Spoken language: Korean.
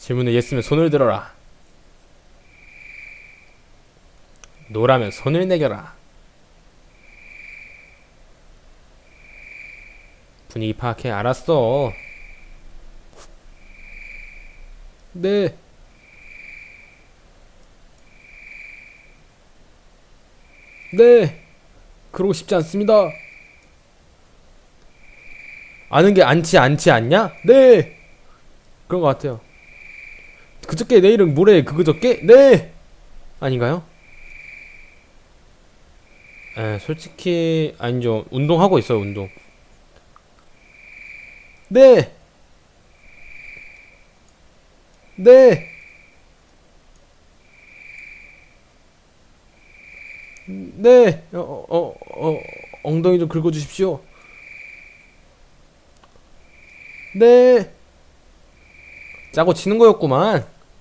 질문에 예스면 손을 들어라. 노라면 손을 내겨라. 분위기 파악해 알았어. 네. 네. 그러고 싶지 않습니다. 아는 게 않지 않지 않냐? 네. 그런 것 같아요. 그저께 내일은 모레 그그저께? 네. 아닌가요? 에, 솔직히 아니죠. 운동하고 있어요, 운동. 네. 네. 네. 어, 어, 어, 엉덩이 좀 긁어 주십시오. 네. 짜고 치는 거였구만.